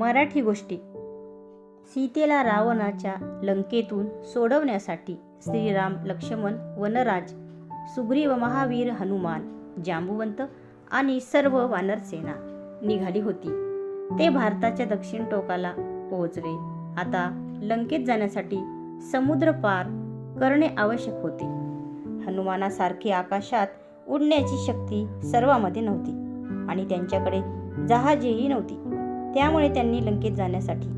मराठी गोष्टी. सीतेला रावणाच्या लंकेतून सोडवण्यासाठी श्रीराम लक्ष्मण वनराज सुग्रीव महावीर हनुमान जांबुवंत आणि सर्व वानरसेना निघाली होती. ते भारताच्या दक्षिण टोकाला पोहोचले. आता लंकेत जाण्यासाठी समुद्र पार करणे आवश्यक होते. हनुमानासारखी आकाशात उडण्याची शक्ती सर्वांमध्ये नव्हती आणि त्यांच्याकडे जहाजेही नव्हती. त्यामुळे त्यांनी लंकेत जाण्यासाठी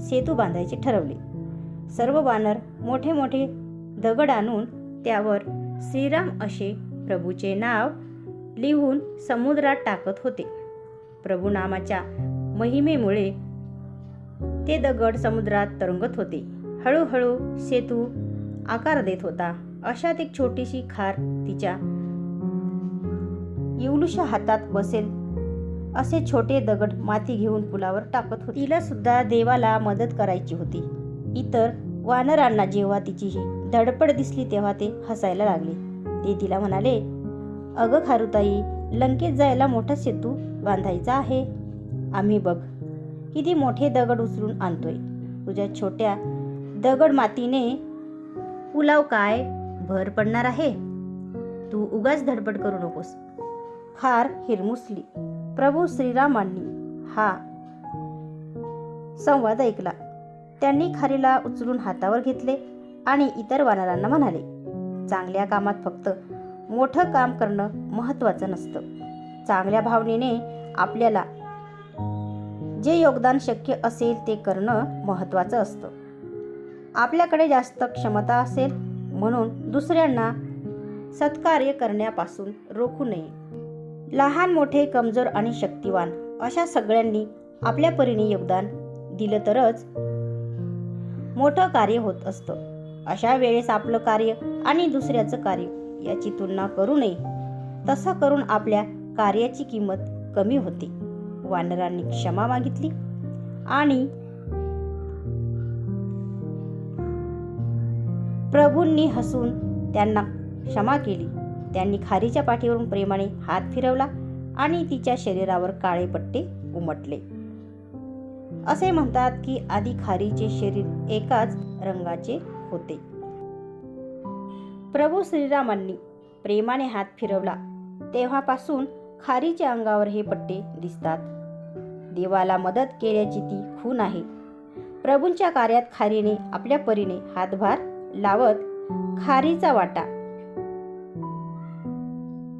सेतू बांधायचे ठरवले. सर्व वानर मोठे मोठे दगड आणून त्यावर श्रीराम असे प्रभूचे नाव लिहून समुद्रात टाकत होते. प्रभू नामाच्या महिमेमुळे ते दगड समुद्रात तरंगत होते. हळूहळू सेतू आकार देत होता. अशात एक छोटीशी खार तिच्या येवलुशा हातात बसेल असे छोटे दगड माती घेऊन पुलावर टाकत होती. तिला सुद्धा देवाला मदत करायची होती. इतर वानरांना जेव्हा तिची ही धडपड दिसली तेव्हा ते हसायला लागले. ते तिला म्हणाले अगं खारुताई लंकेत जायला मोठा सेतू बांधायचा आहे. आम्ही बघ किती मोठे दगड उचलून आणतोय. तुझ्या छोट्या दगड मातीने पुलाव काय भर पडणार आहे? तू उगाच धडपड करू नकोस. फार हिरमुसली. प्रभू श्रीरामांनी हा संवाद ऐकला. त्यांनी खारीला उचलून हातावर घेतले आणि इतर वानरांना म्हणाले चांगल्या कामात फक्त मोठं काम करणं महत्त्वाचं नसतं. चांगल्या भावनेने आपल्याला जे योगदान शक्य असेल ते करणं महत्त्वाचं असतं. आपल्याकडे जास्त क्षमता असेल म्हणून दुसऱ्यांना सत्कार्य करण्यापासून रोखू नये. लहान मोठे कमजोर आणि शक्तिवान अशा सगळ्यांनी आपल्या परीने योगदान दिलं तरच मोठं कार्य होत असतं. अशा वेळेस आपलं कार्य आणि दुसऱ्याचं कार्य याची तुलना करू नये. तसं करून आपल्या कार्याची किंमत कमी होते. वानरांनी क्षमा मागितली आणि प्रभूंनी हसून त्यांना क्षमा केली. त्यांनी खारीच्या पाठीवरून प्रेमाने हात फिरवला आणि तिच्या शरीरावर काळे पट्टे उमटले. असे म्हणतात की आधी खारीचे शरीर एकाच रंगाचे होते. प्रभू श्रीरामांनी प्रेमाने हात फिरवला तेव्हापासून खारीच्या अंगावर हे पट्टे दिसतात. देवाला मदत केल्याची ती खून आहे. प्रभूंच्या कार्यात खारीने आपल्या परीने हातभार लावत खारीचा वाटा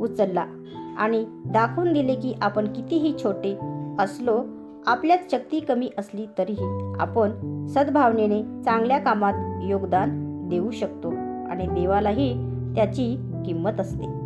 उचलला आणि दाखवून दिले की आपण कितीही छोटे असलो आपल्यात शक्ती कमी असली तरीही आपण सद्भावनेने चांगल्या कामात योगदान देऊ शकतो आणि देवालाही त्याची किंमत असते.